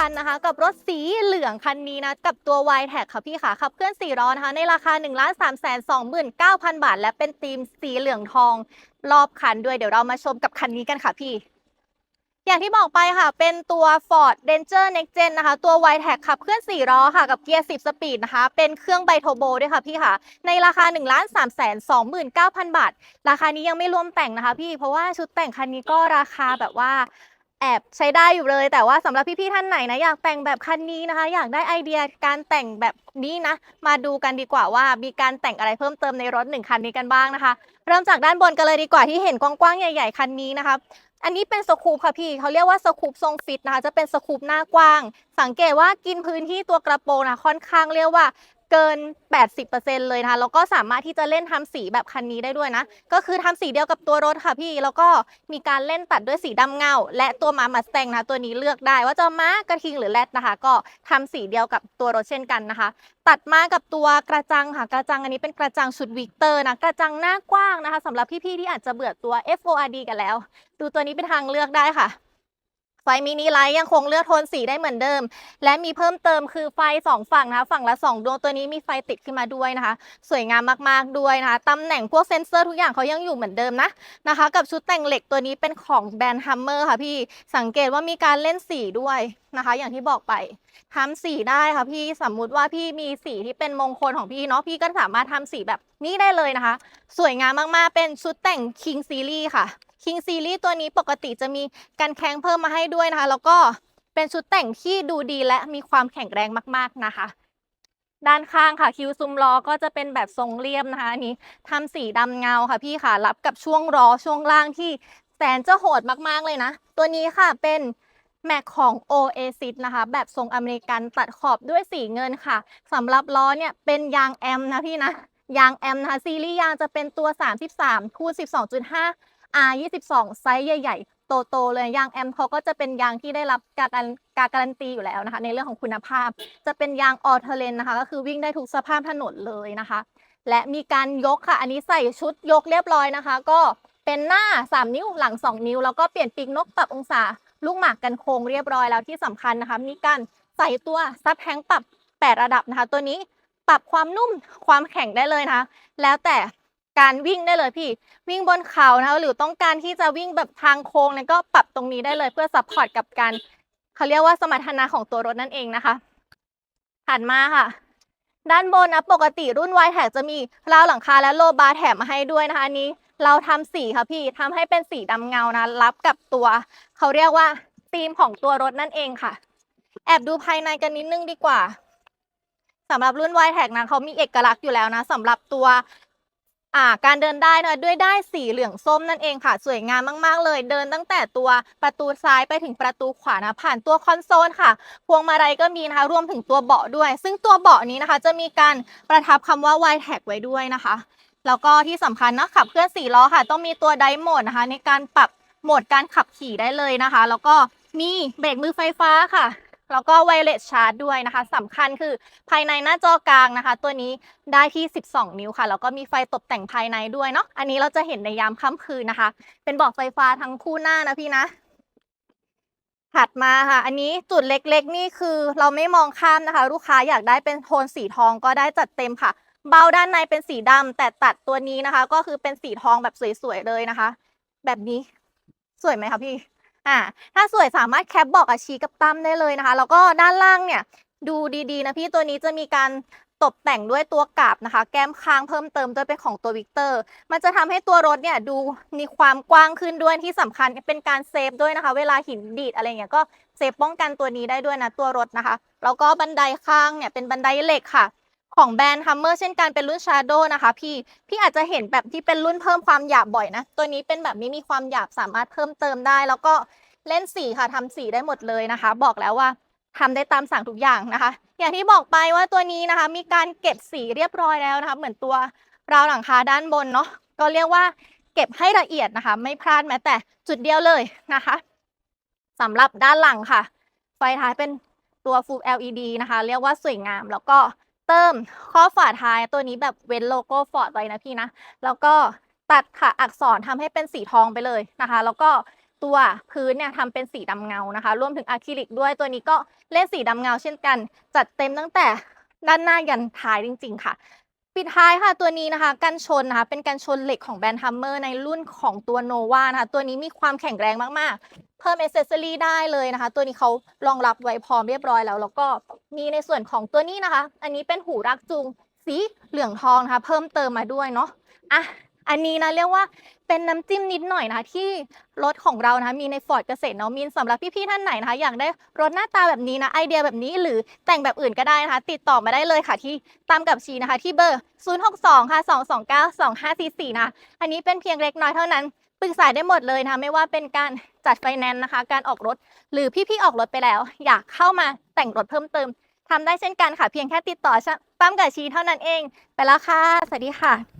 คัญนะคะ กับรถสีเหลืองคันนี้นะ กับตัว y t a g ค่ะพี่ค่ะขับเคลื่อน4ล้อนะคะ ในราคา 1 3 2 9 0 0 0 บาท และเป็นธีมสีเหลืองทองรอบคันด้วยเดี๋ยวเรามาชมกับคันนี้กันค่ะพี่อย่างที่บอกไปค่ะ เป็นตัว Ford Ranger Next Gen นะคะ ตัว y t a g ขับเคลื่อน4ล้อค่ะ กับเกียร์ 10 สปีดนะคะ เป็นเครื่องไบโทโบด้วยค่ะพี่ค่ะ ในราคา 1 3 2 9 0 0 0บาท ราคานี้ยังไม่รวมแต่งนะคะพี่ เพราะว่าชุดแต่งคันนี้ก็ราคาแบบว่า แอบใช้ได้อยู่เลย แต่ว่าสำหรับพี่ๆท่านไหนนะอยากแต่งแบบคันนี้นะคะ อยากได้ไอเดียการแต่งแบบนี้นะ มาดูกันดีกว่าว่ามีการแต่งอะไรเพิ่มเติมในรถหนึ่งคันนี้กันบ้างนะคะ เริ่มจากด้านบนกันเลยดีกว่าที่เห็นกว้างๆใหญ่ ๆคันนี้นะคะอันนี้เป็นสคูปค่ะพี่เขาเรียกว่าสคูปทรงฟิตนะคะจะเป็นสคูปหน้ากว้าง สังเกตว่ากินพื้นที่ตัวกระโปรงนะค่อนข้างเรียกว่า เกิน 80%เลยนะคะแล้วก็สามารถที่จะเล่นทำสีแบบคันนี้ได้ด้วยนะ ก็คือทำสีเดียวกับตัวรถค่ะพี่ แล้วก็มีการเล่นตัดด้วยสีดำเงา และตัวม้ามาสแตงนะตัวนี้เลือกได้ ว่าจะม้ากระทิงหรือแรดนะคะ ก็ทำสีเดียวกับตัวรถเช่นกันนะคะ ตัดมากับตัวกระจังค่ะ กระจังอันนี้เป็นกระจังชุดวิกเตอร์นะ กระจังหน้ากว้างนะคะสำหรับพี่ๆที่อาจจะเบื่อตัว FORD กันแล้ว ดูตัวนี้เป็นทางเลือกได้ค่ะ ไฟมินิไลท์ยังคงเลือกโทนสีได้เหมือนเดิม และมีเพิ่มเติมคือไฟสองฝั่งนะคะ ฝั่งละสองดวงตัวนี้มีไฟติดขึ้นมาด้วยนะคะ สวยงามมากๆด้วยนะคะตำแหน่งพวกเซนเซอร์ทุกอย่างเขายังอยู่เหมือนเดิมนะนะคะ กับชุดแต่งเหล็กตัวนี้เป็นของแบรนด์ฮัมเมอร์ค่ะพี่สังเกตว่ามีการเล่นสีด้วยนะคะ อย่างที่บอกไปทำสีได้ค่ะพี่สมมุติว่าพี่มีสีที่เป็นมงคลของพี่เนาะพี่ก็สามารถทำสีแบบนี้ได้เลยนะคะ สวยงามมากๆเป็นชุดแต่ง King Series ค่ะ King Series ตัวนี้ปกติจะมีกันแข้งเพิ่มมาให้ด้วยนะคะ แล้วก็เป็นชุดแต่งที่ดูดีและมีความแข็งแรงมากๆนะคะ ด้านข้างค่ะคิวซุมล้อก็จะเป็นแบบทรงเรียบนะคะอันนี้ทำสีดำเงาค่ะพี่ค่ะ รับกับช่วงล้อช่วงล่างที่แสนจะโหดมากๆเลยนะ ตัวนี้ค่ะเป็นแม็กของ Oasis นะคะ แบบทรงอเมริกันตัดขอบด้วยสีเงินค่ะสำหรับล้อเนี่ยเป็นยางแอมนะพี่นะ ยางแอมนะคะซีรีส์ยางจะเป็นตัว 33 คูณ12.5 R 22 ไซส์ใหญ่ ๆ โตๆเลยยางแอมเขาก็จะเป็นยางที่ได้รับการการ,การันตีอยู่แล้วนะคะ ในเรื่องของคุณภาพ จะเป็นยางออเทเลนนะคะ ก็คือวิ่งได้ทุกสภาพถนนเลยนะคะ และมีการยกค่ะ อันนี้ใส่ชุดยกเรียบร้อยนะคะ ก็เป็นหน้า 3 นิ้วหลัง 2 นิ้ว แล้วก็เปลี่ยนปีกนกปรับองศาลูกหมากกันโค้งเรียบร้อยแล้วที่สำคัญนะคะ มีการใส่ตัวซับแฮงปรับ 8 ระดับนะคะ ตัวนี้ปรับความนุ่มความแข็งได้เลยนะคะ แล้วแต่ การวิ่งได้เลยพี่ วิ่งบนเขานะคะหรือต้องการที่จะวิ่งแบบทางโค้งเนี่ยก็ปรับตรงนี้ได้เลยเพื่อซัพพอร์ตกับการเขาเรียกว่าสมรรถนะของตัวรถนั่นเองนะคะถัดมาค่ะ ด้านบนนะปกติรุ่น y t a g จะมีราวหลังคาและโลบาร์แถมมาให้ด้วยนะคะอันนี้เราทำสีค่ะพี่ทำให้เป็นสีดำเงานะรับกับตัว เขาเรียกว่าธีมของตัวรถนั่นเองค่ะ แอบดูภายในกันนิดนึงดีกว่าสำหรับรุ่น y t a g นะเขามีเอกลักษณ์อยู่แล้วนะสำหรับตัว อ่าการเดินได้นะด้วยได้สีเหลืองส้มนั่นเองค่ะ สวยงามมาก ๆ เลย เดินตั้งแต่ตัวประตูซ้ายไปถึงประตูขวานะผ่านตัวคอนโซลค่ะ พวงมาลัยก็มีนะคะรวมถึงตัวเบาะด้วย ซึ่งตัวเบาะนี้นะคะ จะมีการประทับคำว่า y t a g ไว้ด้วยนะคะ แล้วก็ที่สำคัญนะขับเคลื่อนสี่ล้อค่ะ ต้องมีตัวไดโหมดนะคะ ในการปรับโหมดการขับขี่ได้เลยนะคะ แล้วก็มีเบรกมือไฟฟ้าค่ะ แล้วก็ไวเลสชาร์จด้วยนะคะสำคัญคือภายในหน้าจอกลางนะคะ ตัวนี้ได้ที่ 12 นิ้วค่ะ แล้วก็มีไฟตกแต่งภายในด้วยเนาะอันนี้เราจะเห็นในยามค่ำคืนนะคะ เป็นบอกไฟฟ้าทั้งคู่หน้านะพี่นะถัดมาค่ะ อันนี้จุดเล็กๆ นี่คือเราไม่มองข้ามนะคะ ลูกค้าอยากได้เป็นโทนสีทองก็ได้จัดเต็มค่ะ เบาด้านในเป็นสีดำแต่ตัดตัวนี้นะคะ ก็คือเป็นสีทองแบบสวยๆเลยนะคะ แบบนี้สวยไหมคะพี่ อ่าถ้าสวยสามารถแคปบอกอาชีกับตั้มได้เลยนะคะ แล้วก็ด้านล่างเนี่ยดูดีๆนะพี่ตัวนี้จะมีการตกแต่งด้วยตัวกาบนะคะ แก้มค้างเพิ่มเติมด้วยเป็นของตัววิกเตอร์ มันจะทำให้ตัวรถเนี่ยดูมีความกว้างขึ้นด้วยที่สำคัญเป็นการเซฟด้วยนะคะ เวลาหินดีดอะไรเงี้ยก็เซฟป้องกันตัวนี้ได้ด้วยนะตัวรถนะคะ แล้วก็บันไดข้างเนี่ยเป็นบันไดเหล็กค่ะ ของแบรนด์ฮัมเมอร์เช่นกันเป็นรุ่น Shadow นะคะพี่ พี่อาจจะเห็นแบบที่เป็นรุ่นเพิ่มความหยาบบ่อยนะ ตัวนี้เป็นแบบนี้มีความหยาบสามารถเพิ่มเติมได้ แล้วก็เล่นสีค่ะทำสีได้หมดเลยนะคะ บอกแล้วว่าทำได้ตามสั่งทุกอย่างนะคะ อย่างที่บอกไปว่าตัวนี้นะคะ มีการเก็บสีเรียบร้อยแล้วนะคะ เหมือนตัวราวหลังคาด้านบนเนาะก็เรียกว่าเก็บให้ละเอียดนะคะ ไม่พลาดแม้แต่จุดเดียวเลยนะคะสำหรับด้านหลังค่ะ ไฟท้ายเป็นตัว Full LED นะคะ เรียกว่าสวยงามแล้วก็ เติมข้อฝาท้ายตัวนี้แบบเว้นโลโก้ฟอร์ดไว้นะพี่นะ แล้วก็ตัดค่ะอักษรทำให้เป็นสีทองไปเลยนะคะ แล้วก็ตัวพื้นเนี่ยทำเป็นสีดำเงานะคะ รวมถึงอะคริลิกด้วยตัวนี้ก็เล่นสีดำเงาเช่นกัน จัดเต็มตั้งแต่ด้านหน้ายันท้ายจริง ๆ ค่ะ ปิดท้ายค่ะตัวนี้นะคะกันชนนะคะเป็นกันชนเหล็กของแบรนด์ฮัมเมอร์ในรุ่นของตัวโนวานะคะตัวนี้มีความแข็งแรงมากๆ เพิ่มเอเซสซอรี่ได้เลยนะคะ ตัวนี้เขารองรับไว้พร้อมเรียบร้อยแล้ว แล้วก็มีในส่วนของตัวนี้นะคะ อันนี้เป็นหูรักจูงสีเหลืองทองนะคะ เพิ่มเติมมาด้วยเนาะอะ อันนี้นะเรียกว่าเป็นน้ำจิ้มนิดหน่อยนะคะที่รถของเรานะคะมีในฟอร์ดเกษตรเนาะมินสำหรับพี่ๆท่านไหนนะคะอยากได้รถหน้าตาแบบนี้นะไอเดียแบบนี้หรือแต่งแบบอื่นก็ได้นะคะติดต่อมาได้เลยค่ะที่ตามกับชีนะคะที่เบอร์ 062 ค่ะ 229 2544 นะ อันนี้เป็นเพียงเล็กน้อยเท่านั้นปรึกษาได้หมดเลยนะคะไม่ว่าเป็นการจัดไฟแนนซ์นะคะ การออกรถ หรือพี่ๆออกรถไปแล้ว อยากเข้ามาแต่งรถเพิ่มเติมทำได้เช่นกันค่ะ เพียงแค่ติดต่อตั้มกับชีเท่านั้นเอง ไปแล้วค่ะ สวัสดีค่ะ